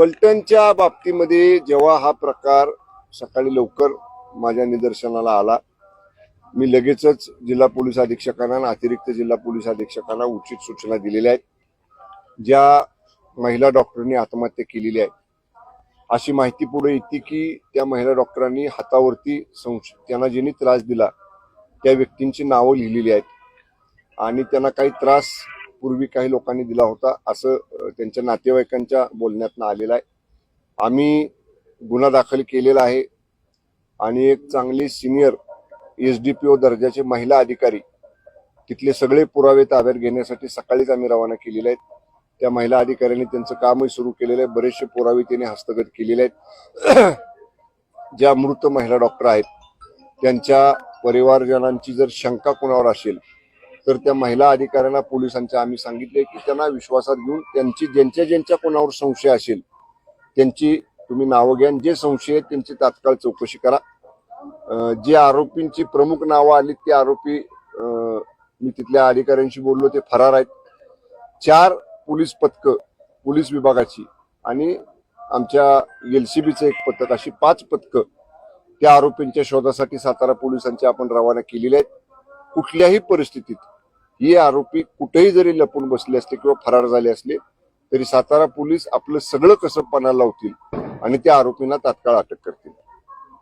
फलटणच्या बाबतीमध्ये जेव्हा हा प्रकार सकाळी लवकर माझ्या निदर्शनाला आला मी लगेचच जिल्हा पोलीस अधीक्षकांना अतिरिक्त जिल्हा पोलीस अधीक्षकांना उचित सूचना दिलेल्या आहेत. ज्या महिला डॉक्टरनी आत्महत्या केलेली आहे अशी माहिती पुढे येते की त्या महिला डॉक्टरांनी हातावरती संश त्यांना ज्यांनी त्रास दिला त्या व्यक्तींची नावं लिहिलेली आहेत. आणि त्यांना काही त्रास पूर्वी काही लोकांनी दिला होता असं त्यांच्या नातेवाईकांच्या बोलण्यातनं आलेलं आहे. आम्ही गुन्हा दाखल केलेला आहे आणि एक चांगली senior S D P O दर्जाचे महिला अधिकारी तिथले सगळे पुरावे ताब्यात घेण्यासाठी सकाळीच आम्ही रवाना केलेले आहेत. त्या महिला अधिकाऱ्यांनी त्यांचं कामही सुरू केलेलं आहे. बरेचसे पुरावे त्यांनी हस्तगत केलेले आहेत. ज्या मृत महिला डॉक्टर आहेत त्यांच्या परिवारजनांची जर शंका कोणावर असेल तर त्या महिला अधिकाऱ्यांना पोलिसांच्या आम्ही सांगितले की त्यांना विश्वासात घेऊन त्यांची ज्यांच्या ज्यांच्या कोणावर संशय असेल त्यांची तुम्ही नावं घ्या जे संशय आहेत त्यांची तात्काळ चौकशी करा. जे आरोपींची प्रमुख नावं आली ते आरोपी मी तिथल्या अधिकाऱ्यांशी बोललो ते फरार आहेत. चार पोलीस पथकं पोलीस विभागाची आणि आमच्या एलसीबीचं एक पथक अशी पाच पथकं त्या आरोपींच्या शोधासाठी सातारा पोलिसांची आपण रवाना केलेली आहेत. कुठल्याही परिस्थितीत हे आरोपी कुठेही जरी लपून बसले असले किंवा फरार झाले असले तरी सातारा पोलीस आपलं सगळं कसं पणा लावतील आणि त्या आरोपींना तात्काळ अटक करतील.